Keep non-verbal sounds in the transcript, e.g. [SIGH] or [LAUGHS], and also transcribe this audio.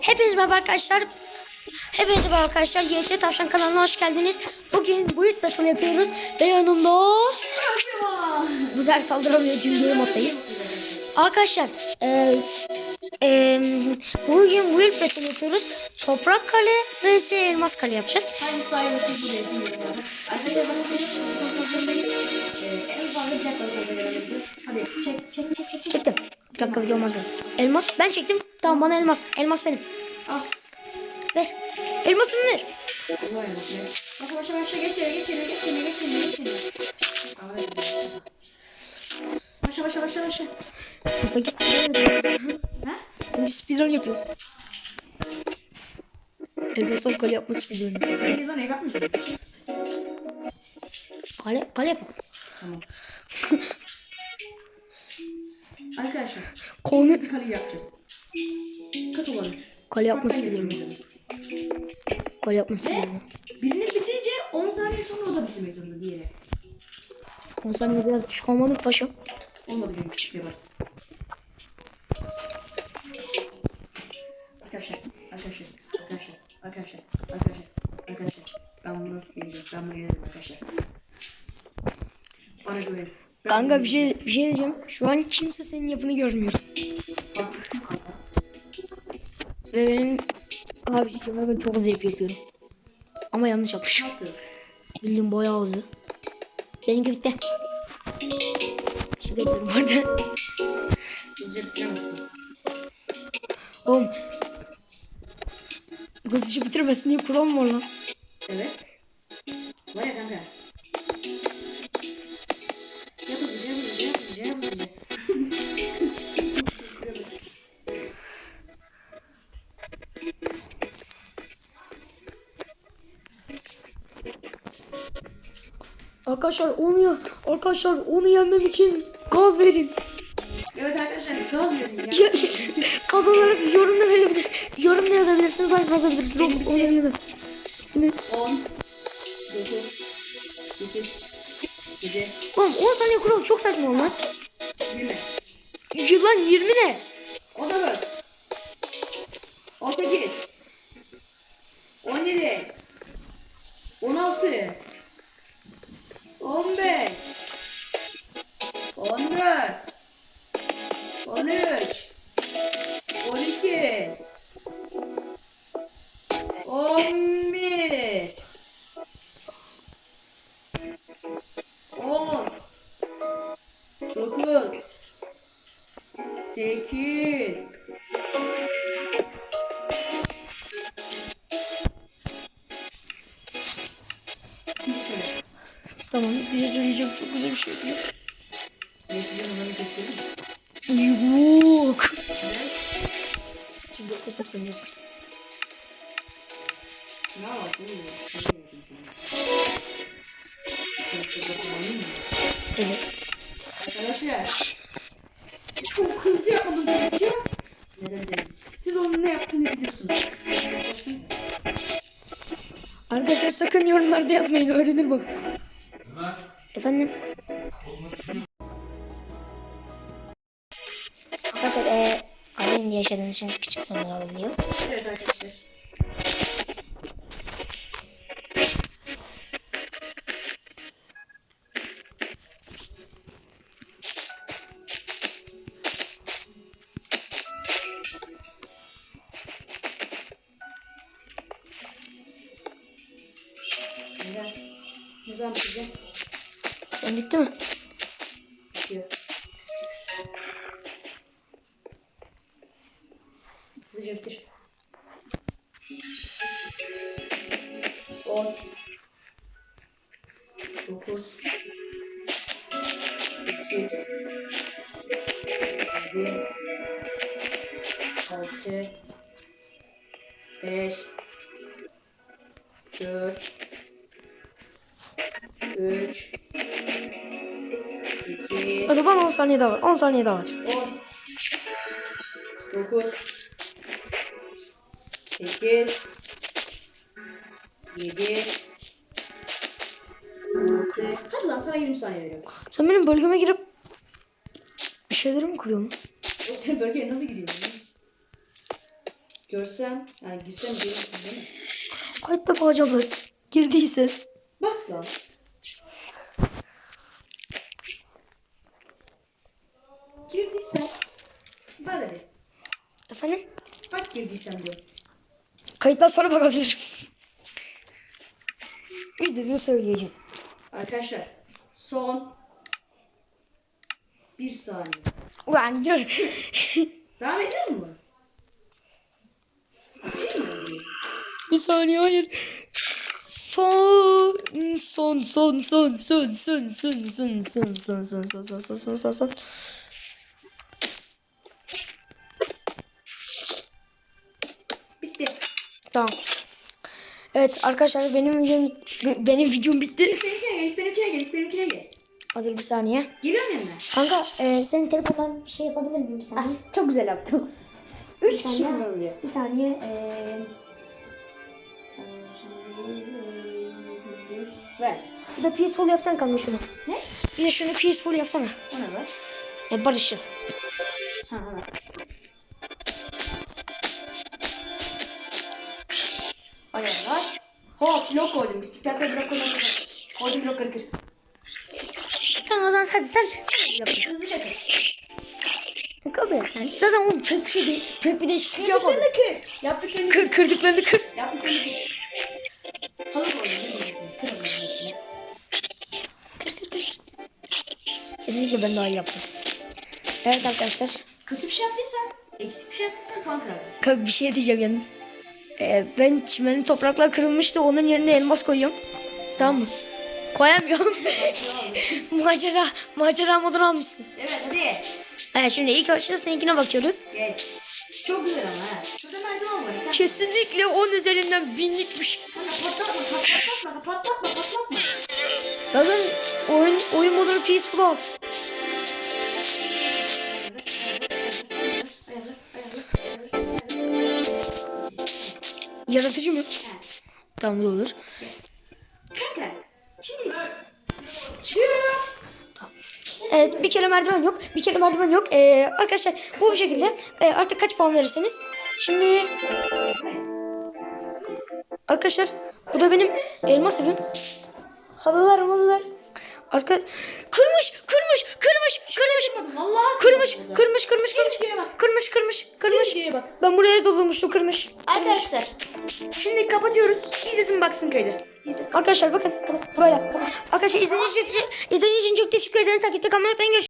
Hepiniz merhaba arkadaşlar. Hepiniz merhaba arkadaşlar. YS Tavşan kanalına hoş geldiniz. Bugün Build Battle yapıyoruz. Ve yanımda... Bu sefer saldıramıyor cümleli moddayız. Arkadaşlar... E, e, bugün Build Battle yapıyoruz. Toprak kale ve elmas kale yapacağız. Hangisi daha iyi. Arkadaşlar ben fazla bir dakika. Hadi çek çek çek çek. çek. Çektim. Bir dakika video olmaz böyle. Elmas ben çektim. Tamam bana elmas. Elmas benim. Al. Ver. Elmasımı ver. Allah eylesin. Başa başa başa geç yere geç yere geç yere geç yere geç yere. Başa başa başa başa. Sanki speedrun yapıyoruz. Ha? Sanki speedrun yapıyoruz. Elmasın kale yapma speedrunu. Lan ev yapmış mı? Kale, kale yapalım. Tamam. Arkadaşlar. Konu Biz kaleyi yapacağız. Kat olabilir. kale yapma Bak, ben speedrunu. biliyorum. Kale yapma speedrunu. Birini bitince 10 saniye sonra o da bitirmek zorunda diğeri. 10 saniye biraz düşük olmadı mı paşam? Olmadı benim küçük yaparız. Arkadaşlar, arkadaşlar, arkadaşlar, arkadaşlar, arkadaşlar, arkadaşlar. Ben bunu yeneceğim, ben bunu yenerim arkadaşlar. Güvenin. Ben Kanka bir şey bir şey diyeceğim. Şu an kimse senin yapını görmüyor. Ve benim abiciğim ben çok yapı yapıyorum. Ama yanlış yapmışım. Nasıl? Bildiğim bayağı hızlı. Benimki bitti. Şaka yapıyorum bu arada. Hızlıca bitiremezsin. Oğlum. Hızlıca bitirmesin diye kural mı var lan? Evet. Arkadaşlar onu arkadaşlar onu yenmem için gaz verin. Evet arkadaşlar gaz verin ya. Kazanarak yorum da verebilir. Yorum da yazabilirsiniz, like yazabilirsiniz. Onu, yenmem. Değil mi? 10 9 8 7 Oğlum 10 saniye kural çok saçma lan. 20 Lan 20 ne? 19 18 17 16 15 14 13 12 11 10 9 8 Tamam bir şey söyleyeceğim. Çok güzel bir şey yapacağım. Yok. Şimdi göstersem sen yaparsın. Ne mı? Evet. Arkadaşlar. Çok hızlı yapmamız gerekiyor. Neden dedim? Siz onun ne yaptığını biliyorsunuz. Arkadaşlar sakın yorumlarda yazmayın. Öğrenir bak. Efendim? Arkadaşlar eee annenin yaşadığınız için küçük sınırlar alınıyor. Evet arkadaşlar. Zaman Sen bitti mi? Bitiyor. Hızlıca bitir. 10 9 8 7 6 5 saniye daha var. 10 saniye daha var. 10 9 8 7 6 Hadi lan sana 20 saniye veriyorum. Sen benim bölgeme girip bir şeyleri mi kuruyorsun? Oğlum sen bölgeye nasıl giriyorsun? Görsem, yani girsem görürsün değil mi? Kayıtta bakacağım ben. Girdiyse. Bak lan. Bak hadi. Efendim? Bak girdiysen diyor. Kayıttan sonra bakabilirim. Videoda söyleyeceğim. Arkadaşlar son bir saniye. Ulan dur. Devam? Açayım mı? Bir saniye hayır. Son son son son son son son son son son son son son son son son Tamam. Evet arkadaşlar benim videom benim videom bitti. Benimkine gel, benimkine gel, benimkine gel. Hadi bir saniye. Geliyor mu yanına? Kanka e, senin telefondan bir şey yapabilir miyim bir saniye? Çok güzel yaptım. Üç kişi saniye. kullanılıyor. Bir saniye. E, saniye, saniye, e, Ver. bir de peaceful yapsan kanka şunu. Ne? Bir de şunu peaceful yapsana. O ne var? E, barışçıl. Ha ha. Ayarlar. Hop blok koydum. Bittikten sonra blok koydum. Koydum blokları kır. Kanka o zaman hadi sen sen yap. Hızlıca kır. Yani zaten oğlum pek bir şey değil. Pek bir değişiklik yapmadım. Yaptıklarını kır. Yaptıklarını kır. Kır, kırdıklarını kır. Yaptıklarını kır. Halı koydum. Kır onların hepsini. Kır kır kır. Kesinlikle ben daha iyi yaptım. Evet arkadaşlar. Kötü bir şey yaptıysan, eksik bir şey yaptıysan puan. Kanka bir şey diyeceğim yalnız. Ee, ben çimenin topraklar kırılmıştı. Onun yerine elmas koyuyorum. Tamam mı? Koyamıyorum. [LAUGHS] macera, macera modunu almışsın. Evet hadi. Evet şimdi ilk başta seninkine bakıyoruz. Gel. Çok güzel ama ha. Şurada merdiven var. Sen Kesinlikle 10 üzerinden binlik bir şey. Kanka patlatma, patlatma, patlatma, patlatma. Zaten oyun, oyun modunu peaceful al. Yaratıcı mı? Tamam da olur. Kanka, şimdi çıkıyorum. Evet bir kere merdiven yok. Bir kere merdiven yok. Ee, arkadaşlar bu bir şekilde. Ee, artık kaç puan verirseniz. Şimdi arkadaşlar bu da benim elmas evim. Halılar halılar. Arka kırmış kırmış kırmış kırmış. Vallahi Kırmış kırmış kırmış kırmış. Kırmış kırmış kırmış. bak. Ben buraya doldurmuştum kırmış. Arkadaşlar, şimdi kapatıyoruz. İzlesin baksın kaydı. Arkadaşlar bakın böyle. Arkadaşlar izlediğiniz için, izlediğiniz için çok teşekkür ederim. Takipte kalmayı unutmayın.